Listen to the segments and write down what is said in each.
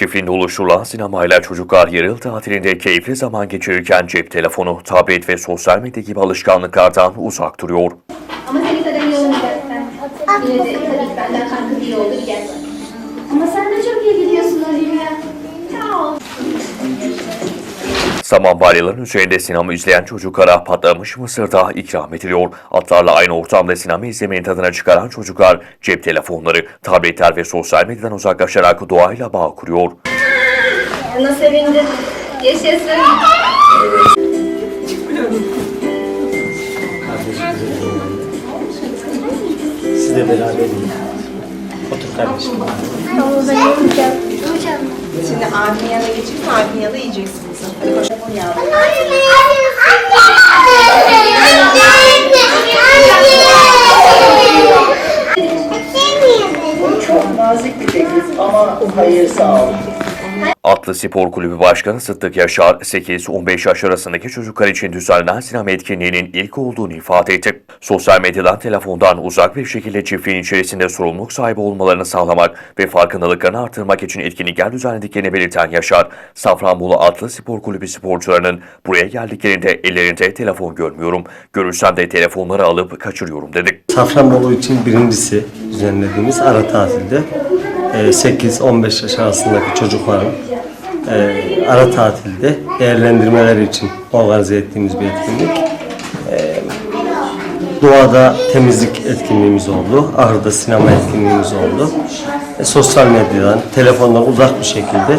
Çiftliğinde oluşturulan sinemayla çocuklar yarı tatilinde keyifli zaman geçirirken cep telefonu, tablet ve sosyal medya gibi alışkanlıklardan uzak duruyor. Ama senin kadar iyi olmayacaksan. Yine de tabii benden farklı iyi olur gel. Saman balyaların üzerinde sinema izleyen çocuklara patlamış mısır da ikram ediliyor. Atlarla aynı ortamda sinema izlemenin tadına çıkaran çocuklar cep telefonları, tabletler ve sosyal medyadan uzaklaşarak doğayla bağ kuruyor. Ona sevindim. Yaşasın. Siz de beraber. Otur kardeşim. Şimdi abinin yanına geçip abinin yanında yiyeceksiniz. Hadi koş. Çok Atlı Spor Kulübü Başkanı Sıddık Yaşar, 8-15 yaş arasındaki çocuklar için düzenlenen sinema etkinliğinin ilk olduğunu ifade etti. Sosyal medyadan, telefondan uzak bir şekilde çiftliğin içerisinde sorumluluk sahibi olmalarını sağlamak ve farkındalıklarını artırmak için etkinlikler düzenlediklerini belirten Yaşar, Safranbolu Atlı Spor Kulübü sporcularının buraya geldiklerinde ellerinde telefon görmüyorum, görürsem de telefonları alıp kaçırıyorum dedi. Safranbolu için birincisi düzenlediğimiz ara tatilde e, 8-15 yaş arasındaki çocukların e, ara tatilde değerlendirmeleri için organize ettiğimiz bir etkinlik. E, Doğada temizlik etkinliğimiz oldu. Ahırda sinema etkinliğimiz oldu. E, sosyal medyadan, telefondan uzak bir şekilde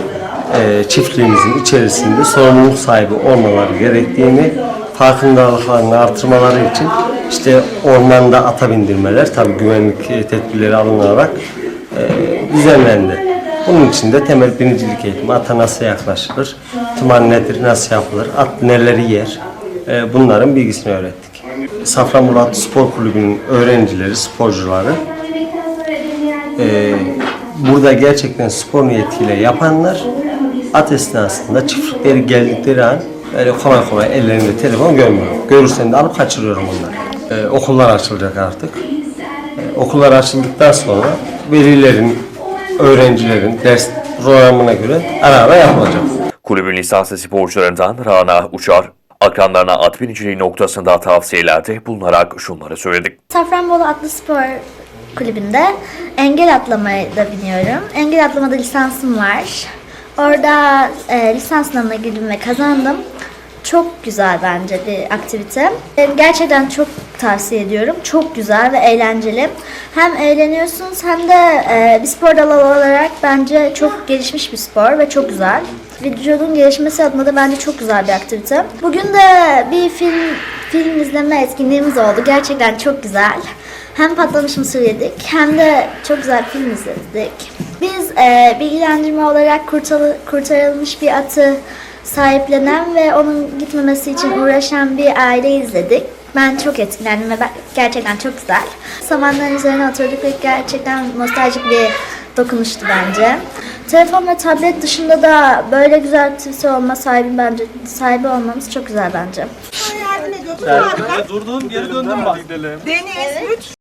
e, çiftliğimizin içerisinde sorumluluk sahibi olmaları gerektiğini, farkındalıklarını artırmaları için işte ormanda ata bindirmeler, tabii güvenlik e, tedbirleri alınarak e, düzenlendi. Bunun için de temel binicilik eğitimi, ata nasıl yaklaşılır, tıman nedir, nasıl yapılır, at neleri yer, e, bunların bilgisini öğrettik. Safranbolu Atlı Spor Kulübü'nün öğrencileri, sporcuları e, burada gerçekten spor niyetiyle yapanlar at esnasında çiftlikleri geldikleri an öyle kolay kolay ellerinde telefon görmüyor. Görürsen de alıp kaçırıyorum onları. E, okullar açılacak artık. E, okullar açıldıktan sonra velilerin, öğrencilerin ders programına göre ara ara yapılacak. Kulübün lisanslı sporcularından Rana Uçar, akranlarına at biniciliği noktasında tavsiyelerde bulunarak şunları söyledi. Safranbolu Atlı Spor Kulübü'nde engel atlamayı da biniyorum. Engel atlamada lisansım var. Orada e, lisans sınavına girdim ve kazandım. Çok güzel bence bir aktivite. E, Gerçekten çok tavsiye ediyorum. Çok güzel ve eğlenceli. Hem eğleniyorsunuz hem de e, bir spor dalı olarak bence çok gelişmiş bir spor ve çok güzel. Vücudun gelişmesi adına da bence çok güzel bir aktivite. Bugün de bir film film izleme etkinliğimiz oldu. Gerçekten çok güzel. Hem patlamış mısır yedik hem de çok güzel film izledik. Biz e, bilgilendirme olarak kurtarı- kurtarılmış bir atı sahiplenen ve onun gitmemesi için uğraşan bir aile izledik. Ben çok etkilendim ve ben, gerçekten çok güzel. Samanların üzerine oturduk ve gerçekten nostaljik bir dokunuştu bence. Telefon ve tablet dışında da böyle güzel aktivite olma sahibi bence sahibi olmamız çok güzel bence. Yardım ediyor. Durdun geri döndün bak. Deniz, üç.